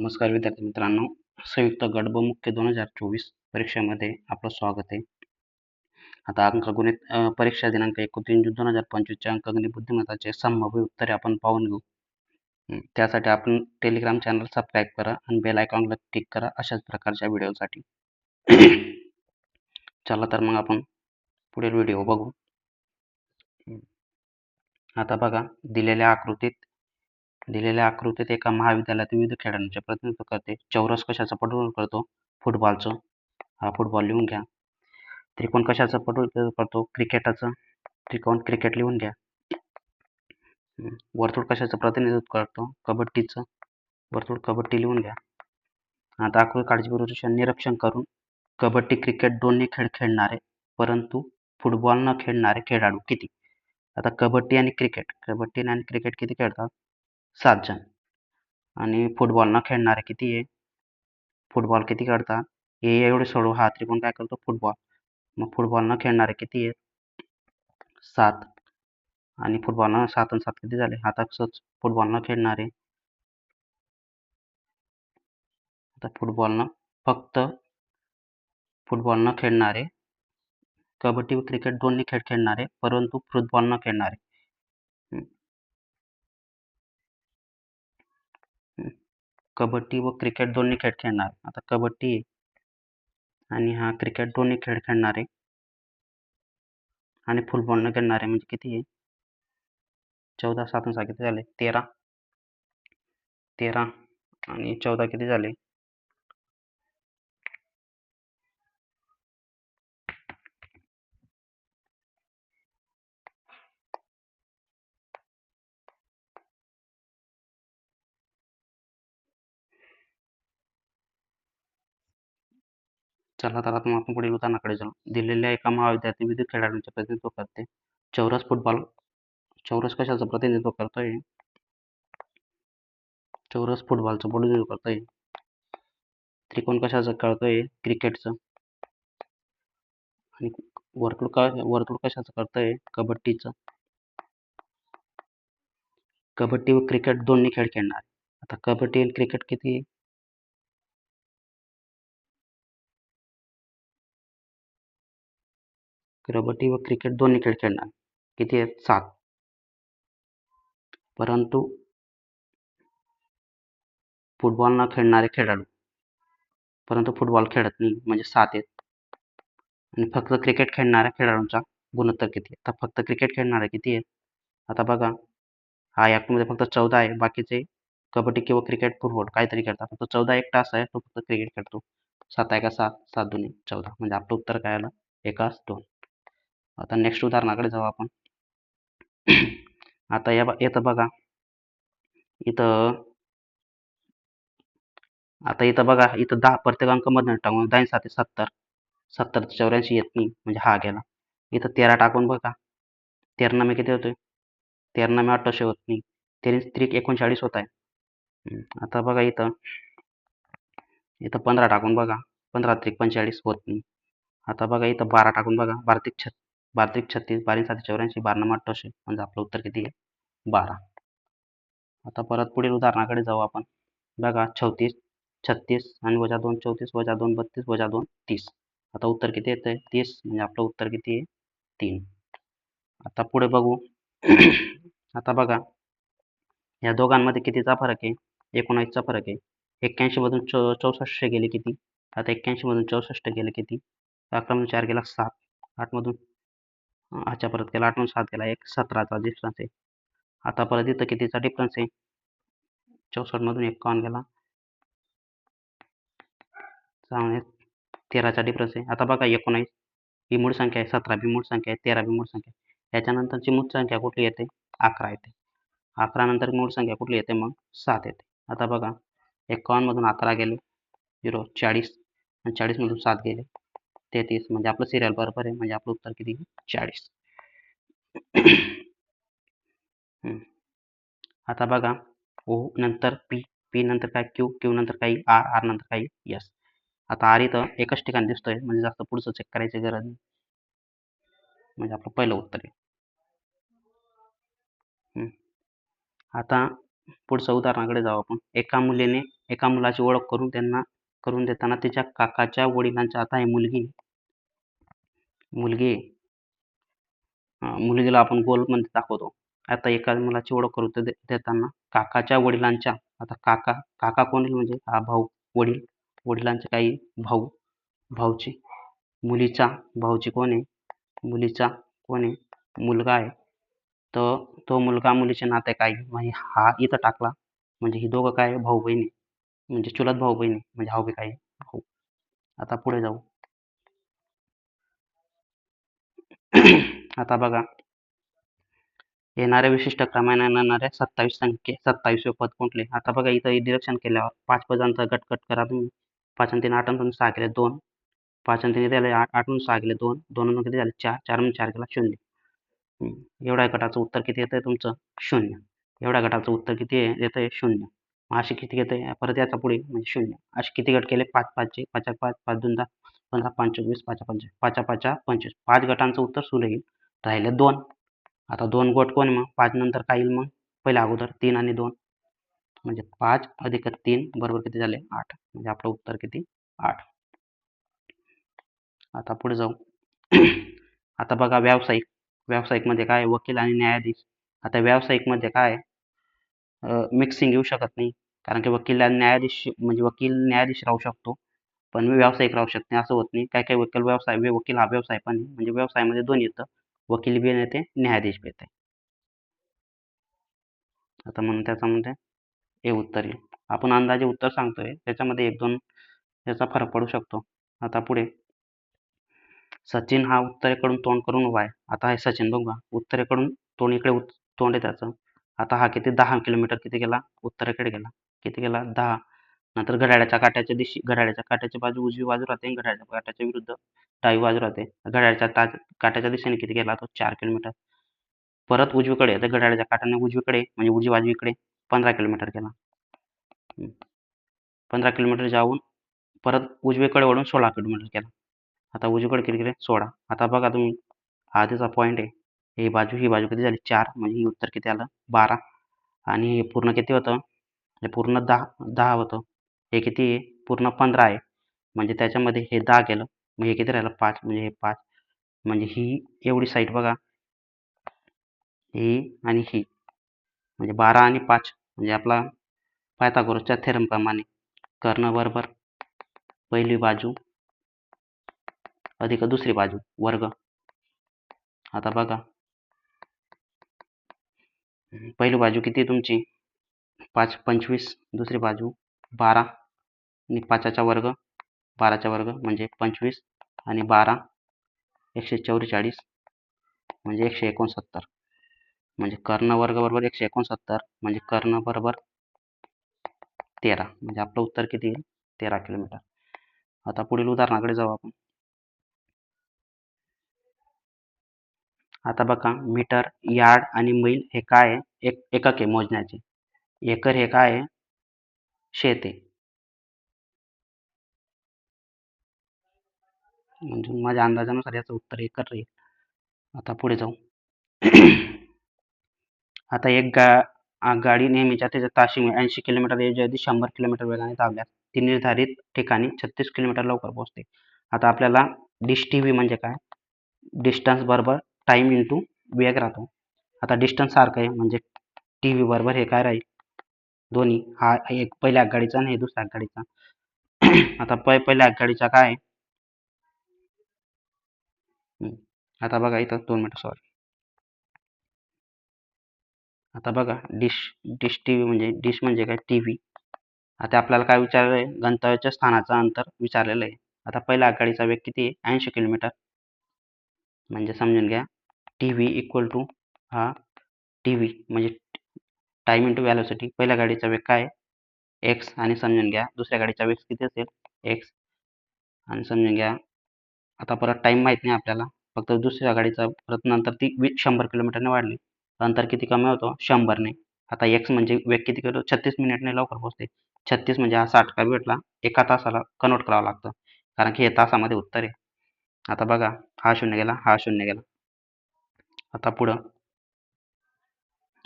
नमस्कार विद्यार्थी मित्रांनो संयुक्त गट ब मुख्य दोन हजार चोवीस परीक्षेमध्ये आपलं स्वागत आहे. आता अंकगणित परीक्षा दिनांक एकोणतीस जून दोन हजार पंचवीसच्या अंकगणित बुद्धिमत्ताचे संभाव्य उत्तरे आपण पाहून घेऊ. त्यासाठी आपण टेलिग्राम चॅनल सबस्क्राईब करा आणि बेल आयकॉनला क्लिक करा अशाच प्रकारच्या व्हिडिओसाठी. चला तर मग आपण पुढील व्हिडिओ बघू. आता बघा दिलेल्या आकृतीत दिलेल्या आकृतीत एका महाविद्यालयात विविध खेळांचे प्रतिनिधित्व करते. चौरस कशाचं पटवून करतो? फुटबॉलचं. हा फुटबॉल लिहून घ्या. त्रिकोण कशाचं पटवून करतो? क्रिकेटाचं. त्रिकोण क्रिकेट लिहून घ्या. वर्तुळ कशाचं प्रतिनिधित्व करतो? कबड्डीचं. वर्तुळ कबड्डी लिहून घ्या. आता आकृती काळजीपूर्वक निरीक्षण करून कबड्डी क्रिकेट दोन्ही खेळ खेळणारे परंतु फुटबॉल न खेळणारे खेळाडू किती? आता कबड्डी आणि क्रिकेट. कबड्डी आणि क्रिकेट किती खेळतात? सात जण. आणि फुटबॉल खेळणारे किती आहे? फुटबॉल किती खेळतात हे एवढे सोडू हा त्रिकोण काय करतो? फुटबॉल मग फुटबॉल खेळणारे किती आहेत सात. आणि फुटबॉल सात आणि सात किती झाले? आता कसंच फुटबॉल न खेळणारे. आता फुटबॉल फक्त फुटबॉल न खेळणारे. कबड्डी व क्रिकेट दोन्ही खेळ खेळणारे परंतु फुटबॉल न खेळणारे हं. हं. कबड्डी व क्रिकेट दोन्ही खेळ खेळणार. आता कबड्डी आहे. आणि हा क्रिकेट दोन्ही खेळ खेळणार आहे. आणि फुटबॉल न आहे म्हणजे किती आहे? चौदा सात सहा किती झाले? तेरा. तेरा आणि चौदा किती झाले? चला तर आता मग आपण पुढील उदाहरणाकडे जाऊ. दिलेल्या एका महाविद्यालयातील विविध खेळाडूंचे प्रतिनिधित्व करते. चौरस फुटबॉल चौरस कशाचं प्रतिनिधित्व करतोय? चौरस फुटबॉलचं प्रतिनिधित्व करतोय. त्रिकोण कशाचं कळतोय क्रिकेटचं. आणि वर्तुळ का वर्तुळ कशाचं करतोय? कबड्डीचं. कबड्डी व क्रिकेट दोन्ही खेळ खेळणार. आता कबड्डी आणि क्रिकेट किती कबड्डी व क्रिकेट दोन्ही खेळ खेळणार. किती आहेत? सात. परंतु फुटबॉल न खेळणारे खेळाडू. परंतु फुटबॉल खेळत नाही म्हणजे सात आहेत. आणि फक्त क्रिकेट खेळणाऱ्या खेळाडूंचा गुणोत्तर किती आहे? आता फक्त क्रिकेट खेळणारे किती आहेत? आता बघा हा यामध्ये फक्त चौदा आहे. बाकीचे कबड्डी किंवा क्रिकेट फुटबॉल काहीतरी खेळतात. फक्त चौदा एकटा असा आहे तो फक्त क्रिकेट खेळतो. सात एका सात? सात दोन्ही चौदा. म्हणजे आपलं उत्तर काय आलं? एकाच दोन. आता नेक्स्ट उदाहरणाकडे जाऊ आपण. आता या येतं बघा. इथं आता इथं बघा इथं दहा प्रत्येक अंकमधनं टाकून दहा सात सत्तर. सत्तर चौऱ्याऐंशी येत नाही. म्हणजे हा गेला. इथं तेरा टाकून बघा. तेरनामे मी किती होतोय? तेरनामे मी अठराशे होत नाही. तेरी त्रिक एकोणचाळीस होत आहे. आता बघा इथं. इथं पंधरा टाकून बघा. पंधरा त्रिक पंचेचाळीस होत नाही. आता बघा इथं बारा टाकून बघा. बारा त्रिक छत बारा त्रिक छत्तीस बारीक सात चौऱ्याऐंशी बारा नऊ म्हणजे आपलं उत्तर किती आहे? बारा. आता परत पुढील उदाहरणाकडे जाऊ आपण. बघा चौतीस छत्तीस आणि वजा दोन चौतीस वजा दोन बत्तीस वजा दोन तीस. आता उत्तर किती येतं आहे तीस म्हणजे आपलं उत्तर किती आहे? तीन. आता पुढे बघू. आता बघा. या दोघांमध्ये कितीचा फरक आहे? एकोणावीसचा फरक आहे. एक्क्याऐंशी मधून चौ चौसष्ट गेले किती? आता एक्क्याऐंशी मधून चौसष्ट गेले किती? अकरामधून चार गेला सात. आठमधून मधून अच्छा परत केला आठवून सात गेला एक सतराचा डिफरन्स आहे. आता परत इथं कितीचा डिफरन्स आहे? चौसष्टमधून एकावन्न गेला. चांगले तेराचा डिफरन्स आहे. आता बघा एकोणावीस ही मूळ संख्या आहे सतरा बी मूळ संख्या आहे तेरा बी मूळ संख्या आहे. याच्यानंतरची मूळ संख्या कुठली येते? अकरा येते. अकरा नंतर मूळ संख्या कुठली येते? मग सात येते. आता बघा एकावन्नमधून अकरा गेले झिरो चाळीस आणि चाळीसमधून सात गेले. तेहतीस म्हणजे आपलं सिरियल बरोबर आहे. म्हणजे आपलं उत्तर किती? चाळीस. आता बघा. ओ नंतर पी पी नंतर काय? क्यू क्यू नंतर काही आर आर नंतर काही यस आता आर इथं एकच ठिकाणी दिसतोय. म्हणजे जास्त पुढचं चेक करायची गरज नाही. म्हणजे आपलं पहिलं उत्तर आहे. आता पुढचं उदाहरणाकडे जाऊ आपण. एका मुलीने एका मुलाची ओळख करून त्यांना करून देताना तिच्या काकाच्या वडिलांच्या आता ही मुलगी मुलगी मुलगीला आपण गोलमध्ये दाखवतो. आता एका मुलाची ओळख करून दे- देताना काकाच्या वडिलांच्या आता काका काका कोण म्हणजे? हा भाऊ वडील वडिलांचे काही भाऊ भाऊची मुलीचा भाऊची कोण आहे? मुलीचा कोण आहे? मुलगा आहे. तर तो मुलगा मुलीचे नाते काय? म्हणजे हा इथं टाकला. म्हणजे ही दोघं काय? भाऊ बहिणी म्हणजे चुलत भाऊ बहिणी म्हणजे हा काय भाऊ. आता पुढे जाऊ. आता बघा. येणाऱ्या विशिष्ट क्रमाने येणाऱ्या सत्तावीस संख्ये सत्तावीसवे पद कोणते आता बघा इथं डिरेक्शन केल्यावर पाच पदांचा गट कट करा तुम्ही. पाच आणि तीन आठ आणि सहा केले दोन. पाच आणि तीन झाले? आठ आठ आणि सहा केले दोन. दोन आणि किती झाले? चार. चार आणि चार केला शून्य. एवढ्या गटाचं उत्तर किती येतंय तुमचं? शून्य. एवढ्या गटाचं उत्तर किती आहे? शून्य. मग असे किती येतंय परत याचा पुढे म्हणजे शून्य. असे किती गट केले? पाच पाचचे पाच पाच पाच दोन दहा पंधरा पाच चोवीस पाच पंच पाचा पाच पंचवीस. पाच गटांचं उत्तर सुरू येईल. राहिले दोन. आता दोन गट कोण मग? पाच नंतर काय येईल मग? पहिल्या अगोदर तीन आणि दोन. म्हणजे पाच अधिक तीन बरोबर किती झाले? आठ. म्हणजे आपलं उत्तर किती? आठ. आता पुढे जाऊ. आता बघा व्यावसायिक. व्यावसायिकमध्ये काय? वकील आणि न्यायाधीश. आता व्यावसायिकमध्ये काय? मिक्सिंग येऊ शकत नाही. कारण की वकील न्यायाधीश म्हणजे वकील न्यायाधीश राहू शकतो. पण व्यावसायिक राहू शकत नाही असं होत नाही. काय काही वकील व्यवसाय म्हणजे वकील हा व्यवसाय पण म्हणजे व्यवसायामध्ये दोन येतं. वकील बी येते न्यायाधीश बी येते. आता म्हणून त्याच्यामध्ये हे उत्तर येईल. आपण अंदाजे उत्तर सांगतोय. त्याच्यामध्ये एक दोन याचा फरक पडू शकतो. आता पुढे. सचिन हा उत्तरेकडून तोंड करून उभा आहे. आता हे सचिन बघा उत्तरेकडून तोंड इकडे तोंड आहे त्याचं. आता हा किती? दहा किलोमीटर किती गेला? उत्तरेकडे गेला. किती गेला? दहा. नंतर घड्याळाच्या काट्याच्या दिशी घड्याळाच्या काट्याची बाजू उजवी बाजू राहते आणि घड्याळाच्या काट्याच्या विरुद्ध डावी बाजू राहते. घड्याळाच्या काट्याच्या दिशेने किती गेला? तो चार किलोमीटर. परत उजवीकडे तर घड्याळाच्या काट्याने उजवीकडे म्हणजे उजवी बाजू इकडे पंधरा किलोमीटर गेला. पंधरा किलोमीटर जाऊन परत उजवीकडे वळून सोळा किलोमीटर केला आता उजवीकडे किती गेले? सोळा. आता बघा तुम्ही हा त्याचा पॉईंट आहे. ही बाजू ही बाजू किती झाली? चार. म्हणजे ही उत्तर किती आलं? बारा. आणि हे पूर्ण किती होतं? म्हणजे पूर्ण दहा दहा होतं. हे किती आहे? पूर्ण पंधरा आहे. म्हणजे त्याच्यामध्ये हे दहा गेलं. मग हे किती राहिलं? पाच. म्हणजे हे पाच. म्हणजे ही एवढी साईड बघा. ही आणि ही. म्हणजे बारा आणि पाच. म्हणजे आपला पायथागोरसच्या थेरमप्रमाणे कर्ण बरोबर. पहिली बाजू. अधिक दुसरी बाजू. वर्ग. आता बघा. पहिली बाजू किती आहे तुमची? पाच पंचवीस. दुसरी बाजू बारा. आणि पाचाचा वर्ग बाराचा वर्ग म्हणजे पंचवीस. आणि बारा एकशे चौवेचाळीस म्हणजे एकशे एकोणसत्तर. म्हणजे कर्ण वर्ग बरोबर एकशे एकोणसत्तर म्हणजे कर्ण बरोबर तेरा. म्हणजे आपलं उत्तर किती येईल? तेरा किलोमीटर. आता पुढील उदाहरणाकडे जाऊ आपण. आता बघा मीटर यार्ड आणि मैल हे काय आहे? एक एकक आहे मोजण्याचे. एकर हे काय आहे? शेत म्हणजे माझ्या अंदाजानुसार याचं उत्तर एकर राहील. आता पुढे जाऊ. आता एक गा गाडी नेहमीच्या त्याच्या ताशी ऐंशी किलोमीटर ऐवजी शंभर किलोमीटर वेगाने धावल्यास ती निर्धारित ठिकाणी छत्तीस किलोमीटर लवकर पोहोचते. आता आपल्याला डिश टी व्ही म्हणजे काय? डिस्टन्स बरोबर टाईम इंटू वेग राहतो. आता डिस्टन्स सारखं आहे म्हणजे टी व्ही बरोबर हे काय राहील? दोन्ही. हा एक पहिल्या आगगाडीचा आणि हे दुसऱ्या आगगाडीचा आता पै पहिल्या आगगाडीचा काय? आहे आता बघा इथं दोन मिनटं सॉरी आता बघा डिश डिश टी व्ही म्हणजे डिश म्हणजे काय? टी व्ही आता आपल्याला काय विचारलं आहे? गंतव्याच्या स्थानाचं अंतर विचारलेलं आहे. आता पहिल्या आघाडीचा वेग किती आहे? ऐंशी किलोमीटर. म्हणजे समजून घ्या. टी व्ही इक्वल टू हा टी व्ही म्हणजे टाईम इंटू व्हॅलोसिटी पहिल्या गाडीचा वेग काय आहे? एक्स आणि समजून घ्या. दुसऱ्या गाडीचा वेग किती असेल? एक्स आणि समजून घ्या. आता परत टाईम माहीत नाही आपल्याला. फक्त दुसऱ्या गाडीचा परत नंतर ती वी शंभर किलोमीटरने वाढली. अंतर किती कमी होतो? शंभरने आता एक्स म्हणजे वेग किती करतो छत्तीस मिनिटने लवकर पोहोचते. छत्तीस म्हणजे हा साठ का भेटला? एका तासाला कन्वर्ट करावं लागतं. कारण की हे तासामध्ये उत्तर आहे. आता बघा. हा शून्य गेला. हा शून्य गेला. आता पुढं.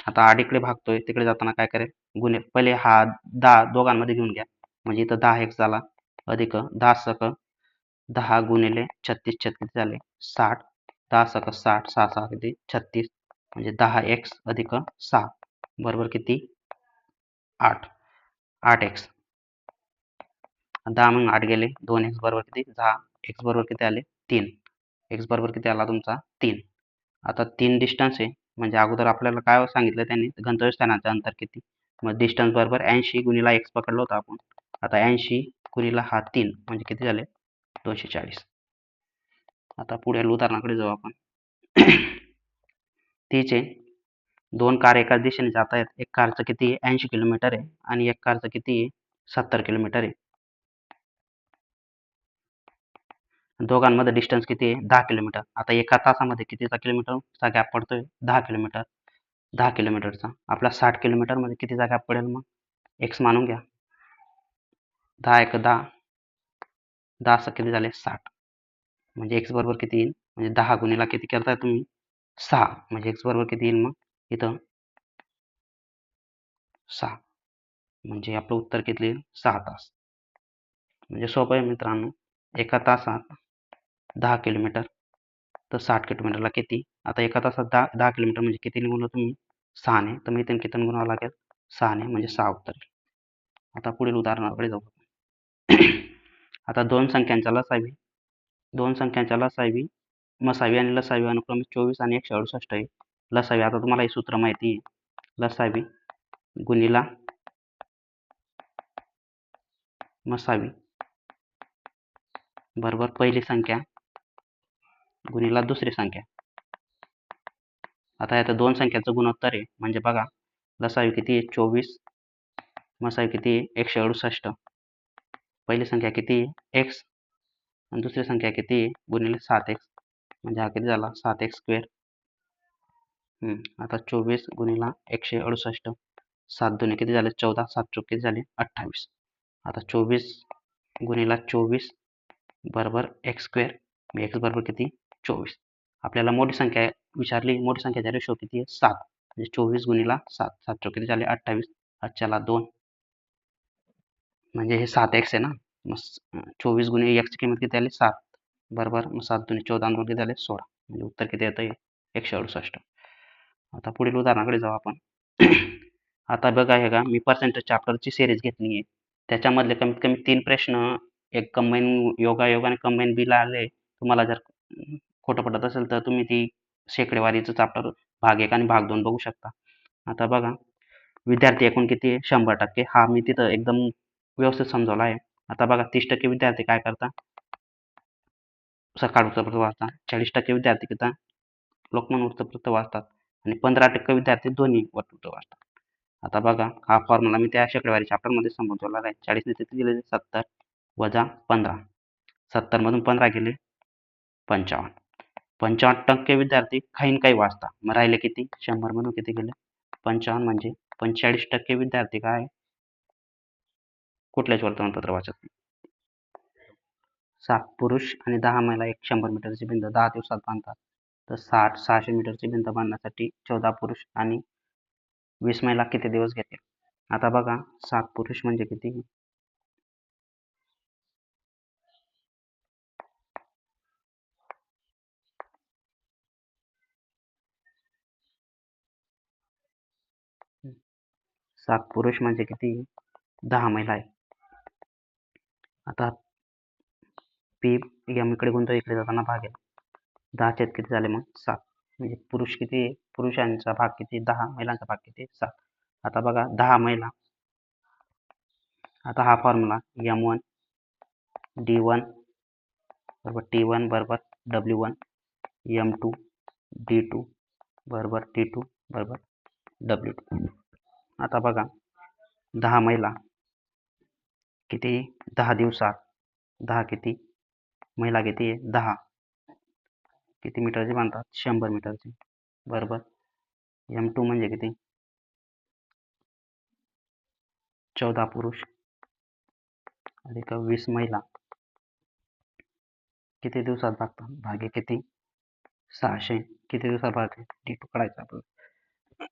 आता आठ इकडे भागतोय तिकडे जाताना काय करेल? गुन्हे पहिले हा दहा दोघांमध्ये घेऊन घ्या. म्हणजे इथं दहा एक झाला अधिक दहा सक दहा गुणिले छत्तीस छत्तीस झाले साठ. दहा सक साठ सहा सहा किती? छत्तीस. म्हणजे दहा एक्स अधिक सहा. बरोबर किती? आठ. आठ एक्स. दहा मग आठ गेले दोन एक्स बरोबर किती? दहा. एक्स बरोबर किती आले? तीन. एक्स बरोबर किती आला तुमचा? तीन. आता तीन डिस्टन्स आहे. म्हणजे अगोदर आपल्याला काय सांगितलं त्यांनी? गंतव्यस्थानाचं अंतर किती? मग डिस्टन्स बरोबर ऐंशी गुणीला एक्स पकडलं होतं आपण. आता ऐंशी गुणीला हा तीन म्हणजे किती झाले? दोनशे चाळीस. आता पुढील उदाहरणाकडे जाऊ आपण. तिचे दोन कार एकाच दिशेने जात आहेत एक कारचं किती? आहे ऐंशी किलोमीटर आहे. आणि एक कारचं किती? आहे सत्तर किलोमीटर आहे. दोघांमध्ये डिस्टन्स किती आहे? दहा किलोमीटर आता एका तासामध्ये कितीचा किलोमीटरचा गॅप पडतोय. दहा किलोमीटर दहा किलोमीटरचा आपला साठ किलोमीटरमध्ये कितीचा गॅप पडेल मग? एक्स मानून घ्या. दहा एक दहा. दहा असं किती झाले? साठ. म्हणजे एक्स बरोबर किती येईल? म्हणजे दहा गुणीला किती करताय तुम्ही? सहा. म्हणजे एक्स बरोबर किती येईल मग? इथं सहा. म्हणजे आपलं उत्तर किती येईल? सहा तास. म्हणजे सोपं आहे मित्रांनो. एका तासात दहा किलोमीटर. तर साठ किलोमीटरला किती? आता एका तासात दहा दहा किलोमीटर म्हणजे किती निघून तुम्ही सहाने तर मी इथून किती गुणावं लागेल? सहाने म्हणजे सहा उत्तर. आता पुढील उदाहरणाकडे जाऊ. आता दोन संख्यांच्या लसावी दोन संख्यांच्या लसावी मसावी आणि लसावी अनुक्रमे चोवीस आणि एकशे अडुसष्ट आहे. लसावी आता तुम्हाला हे सूत्र माहिती आहे. लसावी गुणिला मसावी बरोबर पहिली संख्या. गुणिला दुसरी संख्या. आता यात दोन संख्याचं गुणोत्तर आहे. म्हणजे बघा लसावी किती आहे? चोवीस. मसावी किती आहे? एकशे अडुसष्ट. पहिली संख्या किती आहे? एक्स आणि दुसरी संख्या किती आहे? गुणिले सात एक्स म्हणजे हा किती झाला? सात एक्स स्क्वेअर आता चोवीस गुणिला एकशे अडुसष्ट. सात दोन्ही किती झाले? चौदा. सात चौक किती झाले? अठ्ठावीस. आता चोवीस गुणिला चोवीस बरोबर एक्स स्क्वेअर एक्स बरोबर किती? चोवीस. आपल्याला मोठी संख्या विचारली मोठी संख्याचा रेशो किती? आहे सात. म्हणजे चोवीस गुणिला सात. सात चौक किती झाले? अठ्ठावीस. आजच्याला दोन. म्हणजे हे सात एक्स आहे ना? मग चोवीस गुणी एक्सची किंमत किती आली? सात. बरोबर? मग सात दोन्ही चौदा दोन किती झाले सोळा. म्हणजे उत्तर किती येतं? एकशे अडुसष्ट. आता पुढील उदाहरणाकडे जाऊ आपण. आता बघा हे का मी पर्सेंटेज चॅप्टरची सिरीज घेतली आहे. त्याच्यामधले कमीत कमी तीन प्रश्न. एक कंबाईन योगा योगाने कंबाईन बिल आले. तुम्हाला जर खोटं पडत असेल तर तुम्ही ती शेकडेवारीचं चाप्टर भाग एक आणि भाग दोन बघू शकता. आता बघा विद्यार्थी एकूण किती आहे? शंभर टक्के. हा मी तिथं एकदम व्यवस्थित समजवला आहे. आता बघा तीस टक्के विद्यार्थी काय करता? सकाळ वृत्तपत्र वाचतात चाळीस टक्के विद्यार्थी किती? लोकमान वृत्तपत्र वाचतात. आणि पंधरा टक्के विद्यार्थी दोन्ही वृत्तपत्र वाचतात. आता बघा हा फॉर्म्युला मी त्या शेकडेवारी चॅप्टरमध्ये समजवला आहे. चाळीसने तिथे दिलेले सत्तर वजा पंधरा. सत्तरमधून पंधरा गेले. पंचावन्न. पंचावन्न टक्के विद्यार्थी काही काही वाचता. मग राहिले किती? शंभर शंभरमधून किती गेले? पंचावन्न म्हणजे पंचेचाळीस टक्के विद्यार्थी काय? कुठल्याच वर्तमानपत्र वाचत नाही. सात पुरुष आणि दहा महिला एक शंभर मीटरची भिंत दहा दिवसात बांधतात. तर साठ सहाशे मीटरची भिंत बांधण्यासाठी चौदा पुरुष आणि वीस महिला किती दिवस घेतील? आता बघा सात पुरुष म्हणजे किती? सात पुरुष म्हणजे किती? दहा महिला आहे आता पी एम इकडे गुंतव इकडे जाताना भाग आहे दहाच्यात किती झाले मग? सात. म्हणजे पुरुष किती पुरुषांचा भाग किती? दहा. महिलांचा भाग किती? सात. आता बघा दहा महिला. आता हा formula M one D one बरोबर टी वन बरोबर W one M two D two बरोबर टी टू बरोबर डब्ल्यू टू आता बघा दहा महिला किती दहा दिवसात दहा किती महिला किती आहे? दहा. किती मीटरची बांधतात? शंभर मीटरची. बरोबर. एम टू म्हणजे किती? चौदा पुरुष अधिक वीस महिला. किती दिवसात भागतात? भागे किती? सहाशे. किती दिवसात भागते? डी टू काढायचं आपलं.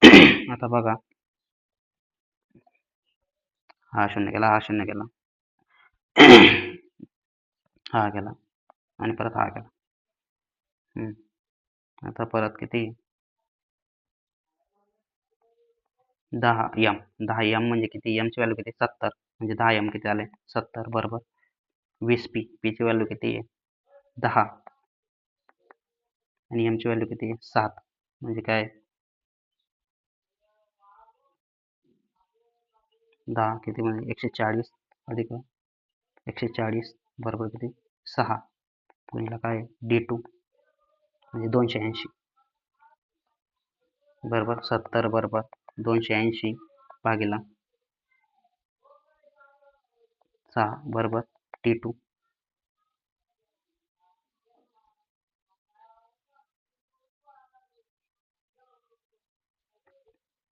आता बघा. हा शून्य केला हा शून्य केला. हा केला. आणि परत हा केला. हम्म. आता परत किती? दहा यम दहा यम म्हणजे किती? यमची व्हॅल्यू किती? सत्तर. म्हणजे दहा यम किती आले? सत्तर. बरोबर. वीस पी पीची व्हॅल्यू किती? आहे दहा. आणि एमची व्हॅल्यू किती? आहे सात. म्हणजे काय? दहा किती म्हणजे एकशे चाळीस अधिक एकशे चाळीस बरोबर किती? सहा. गुणिला काय डी टू. म्हणजे दोनशे ऐंशी. बरोबर? सत्तर बरोबर? दोनशे ऐंशी भागीला सहा बरोबर? T two.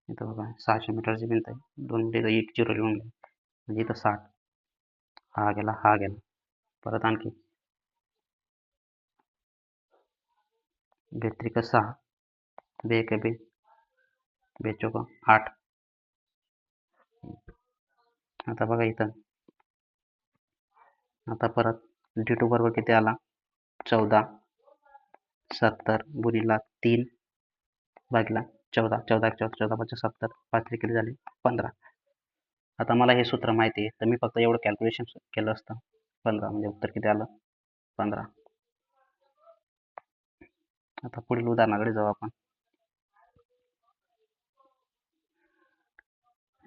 इथं बघा सहाशे मीटरची भिंत आहे दोन मिनिटं एक झिरो लिहून घ्या म्हणजे साठ। हा गेला हा गेला परत आणखी बेत्रिक सहा बे एक बे बेचोक आठ। आता बघा आता परत। डी बरोबर किती आला? चौदा, सत्तर, बुरीला, तीन भागला चौदा चौदा चौदा चौदा पाच सत्तर पाच किती झाले? पंधरा. आता मला हे सूत्र माहिती आहे तर मी फक्त एवढं कॅल्क्युलेशन केलं असतं. पंधरा म्हणजे उत्तर किती आलं? पंधरा. आता पुढील उदाहरणाकडे जाऊ आपण.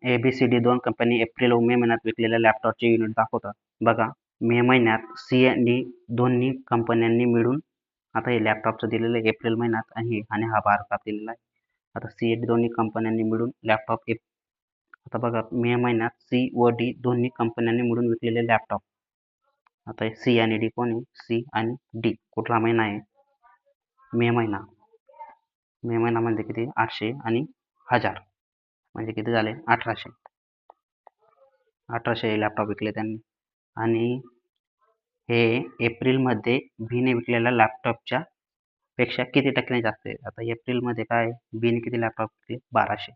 ए बी सी डी दोन कंपनी एप्रिल व मे महिन्यात विकलेल्या लॅपटॉपचे युनिट दाखवतात. बघा मे महिन्यात सी एन डी दोन्ही कंपन्यांनी मिळून आता हे लॅपटॉपचं दिलेलं आहे एप्रिल महिन्यात आणि आणि हा भारतात दिलेला आहे. आता सी एन डी दोन्ही कंपन्यांनी मिळून लॅपटॉप एप आता बघा मे महिन्यात सी व डी दोन्ही कंपन्यांनी मिळून विकलेले लॅपटॉप आता सी आणि डी कोण आहे? सी आणि डी कुठला महिना आहे? मे महिना. मे महिना म्हणजे किती? आठशे आणि हजार. म्हणजे किती झाले? अठराशे. अठराशे लॅपटॉप विकले त्यांनी. आणि हे एप्रिलमध्ये बीने विकलेल्या लॅपटॉपच्या पेक्षा किती टक्क्याने जास्त आहे? आता एप्रिलमध्ये काय? बिन किती लॅपटॉप बाराशे.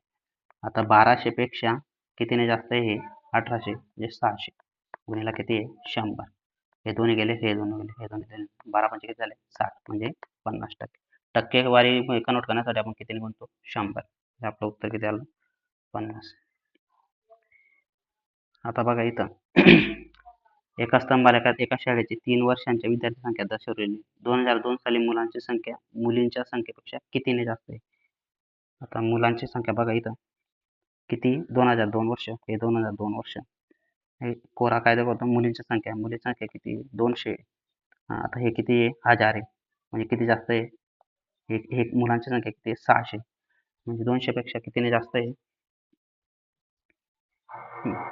आता बाराशेपेक्षा कितीने जास्त आहे? हे अठराशे म्हणजे सहाशे. गुणीला किती आहे? शंभर. हे दोन्ही गेले हे दोन गेले हे दोन गेले. बारा पंचे किती झाले? साठ म्हणजे पन्नास टक्के. टक्केवारी कन्वर्ट करण्यासाठी आपण कितीने म्हणतो शंभर. हे आपलं उत्तर किती आलं? पन्नास. आता बघा इथं. एका स्तंभालेखात एका शाळेची तीन वर्षांच्या विद्यार्थी संख्या दर्शवलेली. दोन हजार दोन साली मुलांची संख्या मुलींच्या संख्येपेक्षा कितीने जास्त आहे? आता मुलांची संख्या बघा इथं. किती? दोन हजार दोन वर्ष. हे दोन हजार दोन वर्ष. हे कोरा कायदा करतो मुलींची संख्या. मुलींची संख्या किती? दोनशे. आता हे किती आहे? हजार आहे. म्हणजे किती जास्त आहे? हे मुलांची संख्या किती आहे? सहाशे. म्हणजे दोनशेपेक्षा कितीने जास्त आहे?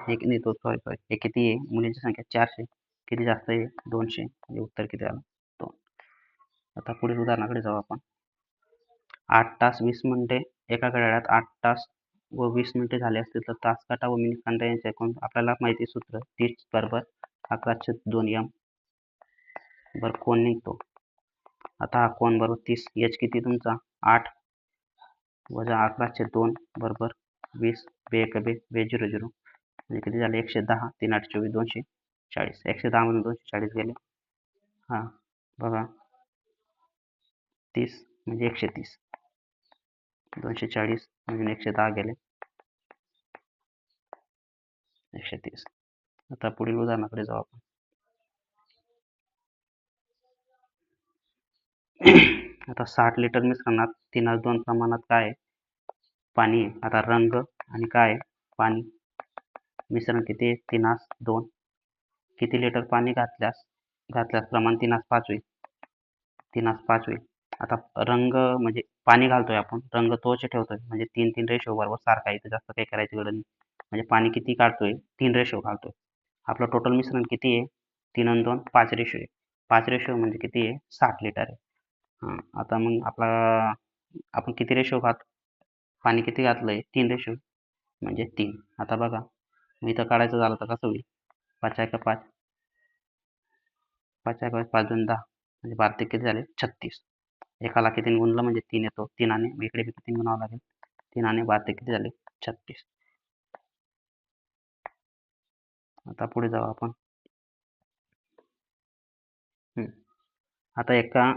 हे नाही तो सॉरी सॉरी हे किती आहे? मुलींची संख्या चारशे. किती जास्त आहे? दोनशे. म्हणजे उत्तर किती आलं दोन. आता पुढील उदाहरणाकडे जाऊ आपण. आठ तास वीस मिनिटे. एका घड्याळात आठ तास व वीस मिनिटे झाले असतील तर तास काटा व मिनिट कांटा यांचे एकूण आपल्याला माहिती सूत्र तीस बरोबर अकराशे दोन यम बरं कोण निघतो? आता हा कोण बरोबर तीस. एच किती तुमचा? आठ वजा अकराशे दोन बरोबर वीस. बे एक बे. बे झिरो झिरो. म्हणजे किती झाले? एकशे दहा. तीन आठ चोवीस दोनशे चाळीस. एकशे दहामधून दोनशे चाळीस गेले. हां बघा. तीस म्हणजे एकशे तीस. दोनशे चाळीस म्हणजे एकशे दहा गेले. एकशे तीस. आता पुढील उदाहरणाकडे जाऊ आपण. आता साठ लिटर मिश्रणात तीन दोन प्रमाणात काय आहे? पाणी आता रंग आणि काय आहे? पाणी. मिश्रण किती आहे तीनास दोन. किती लिटर पाणी घातल्यास घातल्यास प्रमाण तीनास पाच होईल. तीनास पाच होईल. आता रंग म्हणजे पाणी घालतोय आपण. रंग तोच ठेवतोय. म्हणजे तीन तीन रेशो बरोबर सारखा इथे जास्त काही करायची गरज नाही. म्हणजे पाणी किती काढतोय? तीन रेशो घालतोय. आपलं टोटल मिश्रण किती आहे? तीन आणि दोन पाच रेशो आहे. पाच रेशो म्हणजे किती आहे? साठ लिटर आहे. हां आता मग आपला आपण किती रेशो घात पाणी किती घातलंय? तीन रेशो. म्हणजे तीन. आता बघा. मग इथं काढायचं झालं तर कसं होईल? पाच एका पाच? पाच एका पाच? पाच दोन दहा. म्हणजे बारा ते किती झाले? छत्तीस. एकाला किती गुणलं म्हणजे तीन येतो. तीनाने इकडे बी तीन गुणावं लागेल? तीन आणि बारा ते किती झाले? छत्तीस. आता पुढे जाऊ आपण. हम्म. आता एका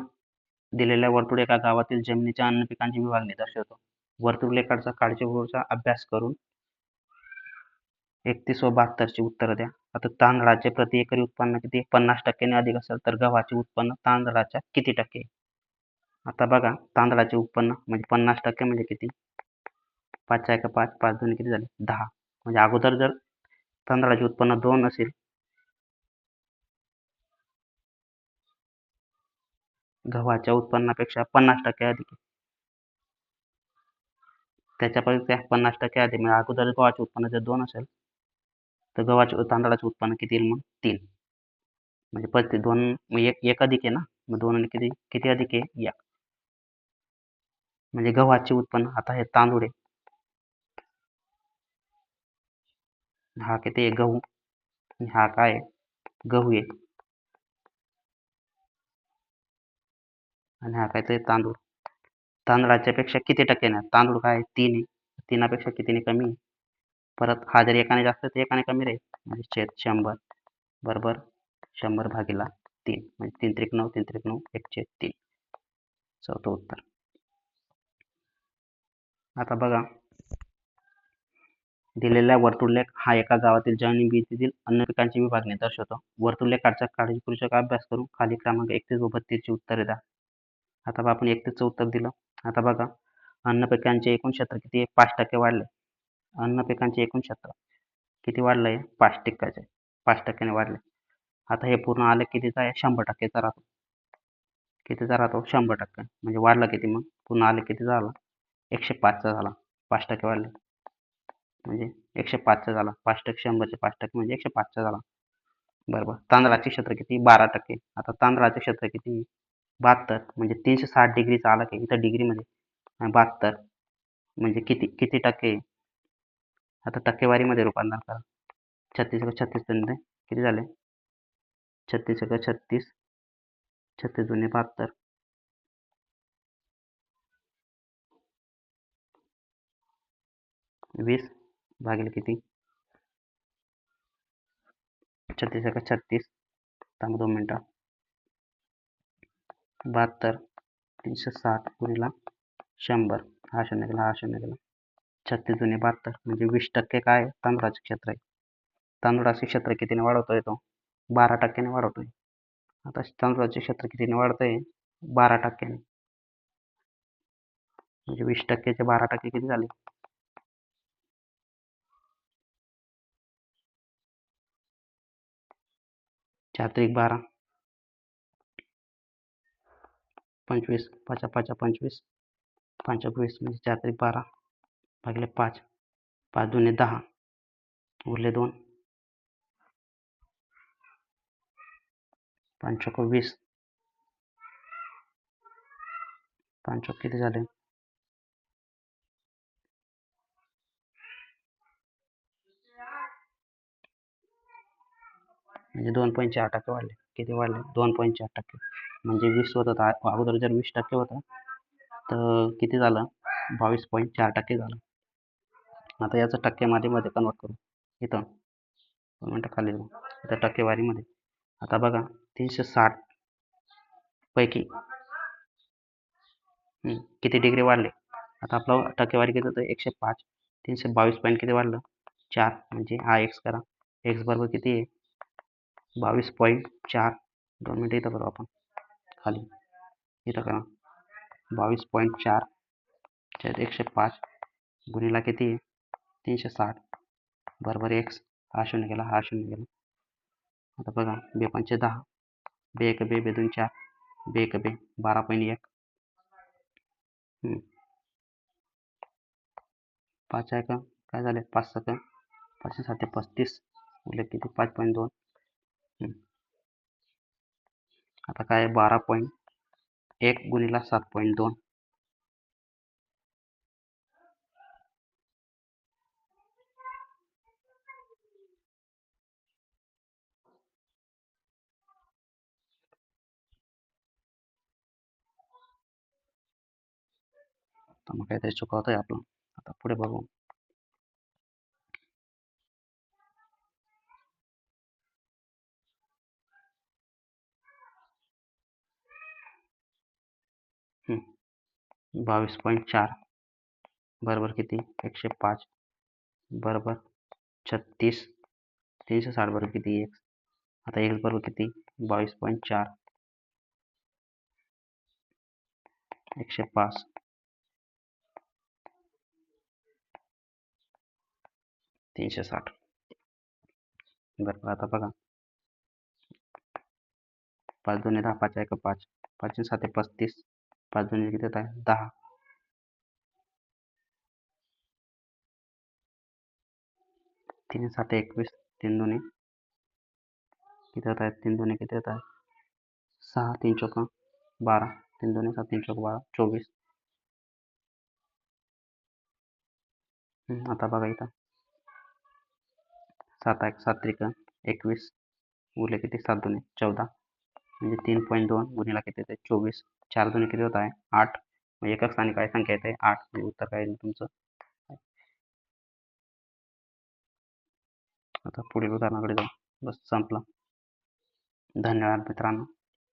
दिलेल्या वर्तुळ एका गावातील जमिनीच्या अन्न पिकांची विभागणी दर्शवतो. वर्तुळ लेखाचा काळजीपूर्वक अभ्यास करून एकतीस व बहात्तरची उत्तर द्या. आता तांदळाचे प्रति एकरी उत्पन्न किती? पन्नास टक्क्याने अधिक असेल तर गव्हाचे उत्पन्न तांदळाच्या किती टक्के? आता बघा तांदळाचे उत्पन्न म्हणजे पन्नास टक्के म्हणजे किती? पाचच्या एका पाच पाच दोन किती झाले? दहा. म्हणजे अगोदर जर तांदळाचे उत्पन्न दोन असेल गव्हाच्या उत्पन्नापेक्षा पन्नास टक्के अधिक. आहे. त्याच्यापैकी त्या पन्नास टक्के अधिक. म्हणजे अगोदर गव्हाचे उत्पन्न जर दोन असेल तर गव्हाचे तांदळाचे उत्पन्न किती येईल मग? तीन. म्हणजे पस्तीस, दोन एक अधिक आहे ना? मग दोन आणि किती किती अधिक आहे? एक म्हणजे गव्हाचे उत्पन्न, आता हे तांदूळ आहे. हा किती आहे? गहू. हा काय गहू आहे. आणि हा काय ते तांदूळ. तांदळाच्या पेक्षा किती टक्के नाही तांदूळ काय तीन आहे. तीनापेक्षा कितीने कमी आहे? परत हा जर एकाने जास्त तर एकाने कमी राहील. म्हणजे छेद शंभर. बरोबर? शंभर भागीला तीन. म्हणजे तीन त्रिक नऊ तीन त्रिक नऊ एक छेद तीन. चौथं उत्तर आता बघा. दिलेला वर्तुळलेख हा एका गावातील जमिनीतील अन्न पिकांची विभागणी दर्शवतो. वर्तुळलेखाचा काळजीपूर्वक अभ्यास करून खाली क्रमांक एकतीस व बत्तीसची उत्तरे द्या. आता बा आपण एकतीसचं उत्तर दिलं. आता बघा. अन्न पिकांचे एकूण क्षेत्र किती पाच टक्के वाढले. अन्न पिकांचे एकूण क्षेत्र किती वाढलं आहे पाच टक्क्याचे. पाच टक्क्याने वाढले. आता हे पूर्ण आलं कितीचा आहे? शंभर टक्केचा राहतो. कितीचा राहतो? शंभर टक्के. म्हणजे वाढला किती मग? पूर्ण आलं किती झाला? एकशे पाचचा झाला. पाच टक्के वाढले. म्हणजे एकशे पाचचा झाला. पाच टक्के शंभरचे पाच टक्के म्हणजे एकशे पाचचा झाला. बरोबर. तांदळाचे क्षेत्र किती? बारा टक्के. आता तांदळाचे क्षेत्र किती? बहात्तर. म्हणजे तीनशे साठ डिग्रीचा आला की इथं डिग्रीमध्ये. बहात्तर. म्हणजे किती किती टक्के? आता टक्केवारीमध्ये रूपांतर करा. छत्तीस एक छत्तीस दुने किती झाले? छत्तीस एक छत्तीस छत्तीस दुने बहात्तर. वीस भागेल किती? छत्तीस एक छत्तीस थांब दोन मिनटं. बहात्तर तीनशे साठ गुणिला शंभर. हा शून्य गेला हा शून्य गेला छत्तीस जुने बहात्तर म्हणजे वीस टक्के काय आहे? क्षेत्र आहे. तांदूळाचे क्षेत्र कितीने वाढवतोय तो? बारा टक्क्याने वाढवतोय. आता तांदुळाचे क्षेत्र कितीने वाढतंय? बारा टक्क्याने. म्हणजे वीस टक्क्याचे बारा टक्के किती झाले? चार त्रिक बारा. पंचवीस पाचा पाचा पंचवीस पंचवीस म्हणजे चार त्रिक बारा. भागिले पाच. पाच दोन्ही दहा. उरले दोन. पंचोक वीस. पंचोक किती झाले? म्हणजे दोन पॉईंट चार टक्के वाढले. किती वाढले? दोन पॉईंट चार टक्के. म्हणजे वीस होतं तर अगोदर जर वीस टक्के होतं, तर किती झालं? बावीस पॉईंट चार टक्के झालं. आता याचं टक्केवारीमध्ये कन्वर्ट करू. इथं. दोन मिनटं खाली जाऊ. इथं टक्केवारीमध्ये. आता बघा तीनशे साठ पैकी. किती डिग्री वाढले? आता आपलं टक्केवारी किती होतं? एकशे पाच. तीनशे बावीस पॉईंट किती वाढलं? चार. म्हणजे हा एक्स करा. एक्स बरोबर किती आहे? बावीस पॉईंट चार. दोन मिनटं इथं करू आपण. खाली. इथं करा. बावीस पॉईंट चार. त्यात एकशे पाच. गुणीला किती आहे? तीनशे साठ. बरोबर एक्स हा शून्य गेला हा शून्य गेला आता बघा बे पंचे दहा. बे एक बे बे दोन चार. बे एक बे बारा पॉईंट एक. पाच आहे का? काय झाले? पाच सक पाचशे साते पस्तीस. उरले किती? पाच पॉईंट दोन. आता काय? आहे बारा पॉईंट एक गुणिला सात पॉईंट दोन. तर मग आहे आपलं आता बावीस पॉईंट चार बरोबर किती एकशे पाच बरोबर छत्तीस तीनशे साठ बरोबर किती एक्स आता एक्स बरोबर किती बावीस पॉईंट चार एकशे पाच तीनशे साठ। बरोबर आता बघा. पाच दोन्ही दहा पाच एक पाच. पाचशे साते पस्तीस पाच दोन्ही किती आहे? दहा. तीन सात एकवीस तीन दोन्ही. किती होत आहेत तीन दोन्ही किती होत आहे? सहा तीन चौका बारा. तीन दोन्ही सात तीन चौक बारा. चोवीस. हम्म, आता बघा इथं. सात एक सात त्रिक एकवीस उरले किती? सात दोन्ही चौदा. म्हणजे तीन पॉईंट दोन गुन्हेला किती येते चोवीस. चार दोन्ही किती होत आहे? आठ. म्हणजे एका स्थानी काय संख्या येते आठ. म्हणजे उत्तर काय येईल तुमचं? आता पुढील उदाहरणाकडे जाऊ. बस संपला. धन्यवाद मित्रांनो.